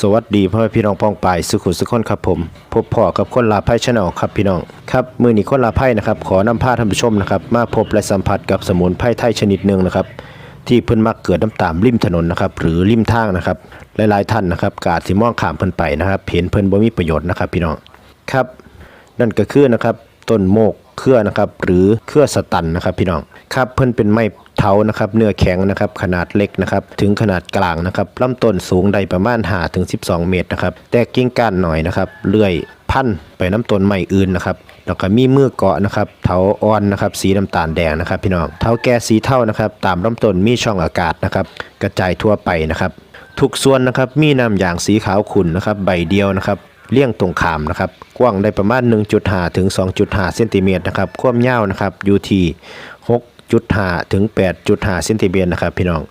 สวัสดีพ่อแม่พี่น้องป้องปายสุขุสุขคนครับผม พบพ่อกับคนลาไพ่ชาแนลครับพี่น้องครับมือนี้คนลาไพ่นะครับขอนำพาท่านผู้ชมนะครับมาพบและสัมผัสกับสมุนไพรไทยชนิดหนึ่งนะครับที่เพิ่นมักเกิดน้ำตามริมถนนนะครับหรือริมทางนะครับหลายๆท่านนะครับกาจสิมองข้ามเพิ่นไปนะครับเห็นเพิ่นบ่มีประโยชน์นะครับพี่น้องครับนั่นก็คือนะครับต้นโมกเครือนะครับหรือเครือสตันนะครับพี่น้องครับเพิ่นเป็นไม้ เถานะครับเนื้อแข็งนะครับขนาดเล็กนะครับถึงขนาดกลางนะครับลำต้นสูงได้ประมาณ5ถึง12 เมตรนะครับแตกกิ่งก้านหน่อยนะครับเลื่อยพันไปน้ำต้นไม้อื่นนะครับแล้วก็มีมือเกาะนะครับเถาอ่อนนะครับสีน้ำตาลแดงนะครับ พี่น้องเถาแก่สีเทานะครับ ตามลำต้นมีช่องอากาศนะครับกระจายทั่วไปนะครับทุกส่วนนะครับมีน้ำอย่างสีขาวขุ่นนะครับใบเดียวนะครับเลี่ยงตรงขามนะครับกว้างได้ประมาณ 1.5 ถึง 2.5 เซนติเมตรนะครับความยาวนะครับอยู่ที่ จุดหาถึง8.5เซนติเมตรนะครับพี่น้อง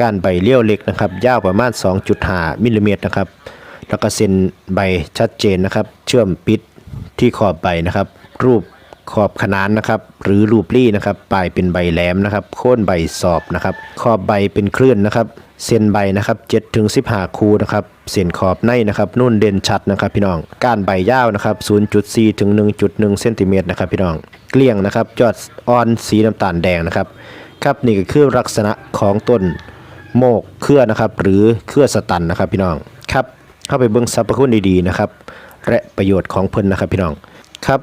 การใบเลี้ยวเล็กนะครับยาวประมาณ2.5มิลลิเมตรนะครับแล้วก็เส้นใบชัดเจนนะครับ เชื่อมปิดที่ขอบใบนะครับ รูปขอบขนานนะครับ หรือรูปรี่นะครับปลายเป็นใบแหลมนะครับโค่นใบสอบนะครับ ขอบใบเป็นคลื่นนะครับ เส้นใบนะครับ7ถึง15 คูนะครับเส้นขอบในนะครับนุ่นเด่นชัดนะครับพี่น้อง ก้านใบยาวนะครับ0.4ถึง1.1เซนติเมตรนะครับพี่น้อง เกลี้ยงนะครับยอดอ่อนสีน้ำตาลแดงนะครับครับนี่ก็คือลักษณะของต้นโมกเครือนะครับหรือเครือสตันนะครับพี่น้องครับเข้าไปเบิ่งสรรพคุณดีๆนะครับและประโยชน์ของเพิ่นนะครับพี่น้องครับ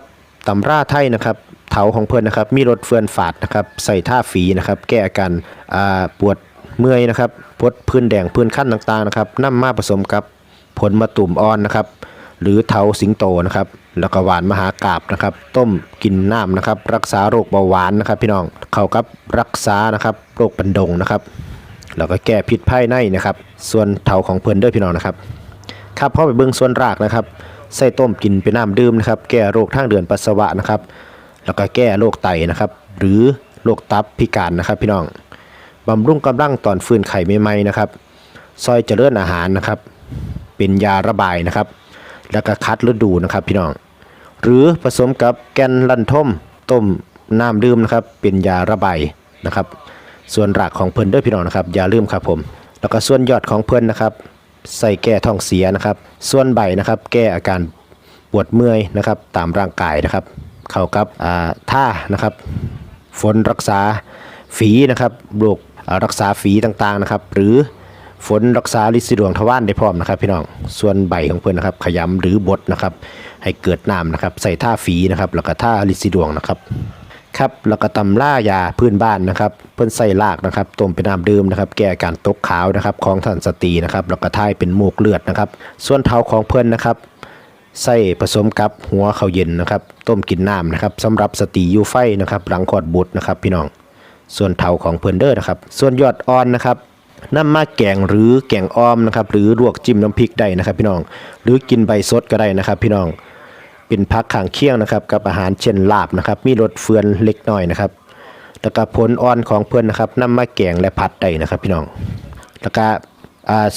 ตำราไทยนะครับเถาของเพิ่นนะครับมีรสเฟื่อนฝาดนะครับใส่ท่าฝีนะครับแก้อาการปวด เมื่อยนะครับปวดพื้นแดงพื้นขั้นต่างๆนะครับนํมาผสมกับผลมะตุ่มอ่อนนะครับ หรือเถาสิงโตนะครับ แล้วก็หวานมหากาบนะครับ ต้มกินน้ำนะครับ รักษาโรคเบาหวานนะครับ พี่น้องเข้ากับรักษานะครับโรคบันดงนะครับ แล้วก็แก้พิษภายในนะครับ ส่วนเถาของเพิ่อนเด้อพี่น้องนะครับครับเข้าไปเบิ่งส่วนรากนะครับใส่ต้มกินเป็นน้ำดื่มนะครับ แก้โรคทางเดินปัสสาวะนะครับ แล้วก็แก้โรคไตนะครับ หรือโรคตับพิการนะครับ พี่น้อง บำรุงกำลังตอนฟื้นไข่ใหม่ๆนะครับ ซอยเจริญอาหารนะครับ เป็นยาระบายนะครับ แล้วก็คัดฤดูนะครับพี่น้อง หรือผสมกับแกนลันทมต้มน้ำดื่มนะครับ เป็นยาระบายนะครับ ส่วนรากของเพิ่นด้วยพี่น้องนะครับ อย่าลืมครับผม แล้วก็ส่วนยอดของเพิ่นนะครับ ใส่แก้ท้องเสียนะครับ ส่วนใบนะครับ แก้อาการปวดเมื่อยนะครับ ตามร่างกายนะครับ เข้ากับอ่าท่านะครับ ฝนรักษาฝีนะครับโรค รักษาฝีต่างๆนะครับ หรือฝนรักษาลินสีดวงทวารได้พร้อมนะครับพี่น้องส่วนใบของเพื่อนนะครับ ขยำหรือบดนะครับ ให้เกิดน้ำนะครับ ใส่ท่าฝีนะครับ แล้วก็ท่าลินสีดวงนะครับครับแล้วก็ตำล่ายาพื้นบ้านนะครับ เพิ่อนใส่รากนะครับต้มเป็นน้ำดื่มนะครับ แก้การตกขาวนะครับ ของท่านสตรีนะครับ แล้วก็ท่ายเป็นมูกเลือดนะครับ ส่วนเท้าของเพิ่อนนะครับใส่ผสมกับหัวข้าวเย็นนะครับ ต้มกินน้ำนะครับสำหรับสตรียู่ไฟนะครับ หลังคลอดบุตรนะครับพี่น้อง ส่วนเถาของเพิ่นเดอร์นะครับ ส่วนยอดอ่อนนะครับนำมาแกงหรือแกงอ้อมนะครับ หรือลวกจิ้มน้ำพริกได้นะครับ พี่น้อง หรือกินใบสดก็ได้นะครับ พี่น้องเป็นพักข้างเคียงนะครับ กับอาหารเช่นลาบนะครับ มีรสเฟือนเล็กน้อยนะครับ แล้วก็ผลอ่อนของเพิ่นนะครับนำมาแกงและผัดได้นะครับ พี่น้อง แล้วก็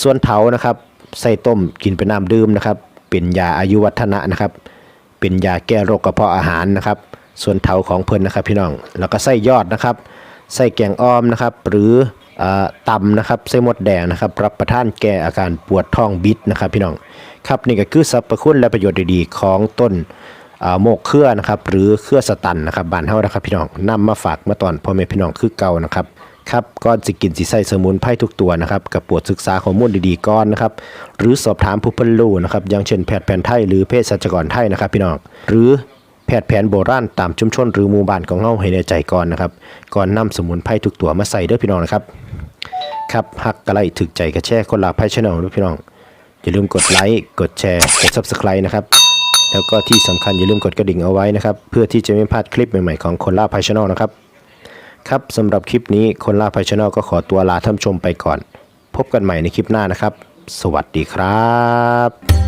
ส่วนเถานะครับใส่ต้มกินเป็นน้ำดื่มนะครับ เป็นยาอายุวัฒนะนะครับ เป็นยาแก้โรคกระเพาะอาหารนะครับ ส่วนเถาของเพิ่นนะครับ พี่น้อง แล้วก็ใส่ยอดนะครับ ใส่แกงอ้อมนะครับ หรืออตำนะครับใส่มดแดงนะครับรับประทานแก้อาการปวดท้องบิดนะครับ พี่น้องครับนี่ก็คือสรรพคุณและประโยชน์ดีๆ ของต้นโมกเครือนะครับหรือเครือสตันนะครับบานเฮานะครับพี่น้องนำมาฝากมาตอนพ่อแม่พี่น้องคือเก่านะครับครับก่อนสิกินสิใส่สมุนไพรทุกตัวนะครับกับปวดศึกษาข้อมูลดีๆก่อนนะครับหรือสอบถามผู้เพิ่นรู้นะครับอย่างเช่นแพทย์แผนไทยหรือเภสัชกรไทยนะครับพี่น้องหรือ พทย์แผนโบราณตามชุมชนหรือหมู่บ้านของเฮาให้ในใจก่อนนะครับ ก่อนนำสมุนไพรทุกตัวมาใส่เด้อพี่น้องนะครับ ครับฮักกะไลถึกใจกระแชร์คนลาไพ่ชแนลด้วยพี่น้อง อย่าลืมกดไลค์ กดแชร์ กด Subscribe นะครับ แล้วก็ที่สำคัญอย่าลืมกดกระดิ่งเอาไว้นะครับ เพื่อที่จะไม่พลาดคลิปใหม่ๆของคนล่าไพ่ชแนลนะครับ ครับสำหรับคลิปนี้คนล่าไพ่ชแนลก็ขอตัวลาท่านชมไปก่อน พบกันใหม่ในคลิปหน้านะครับ สวัสดีครับ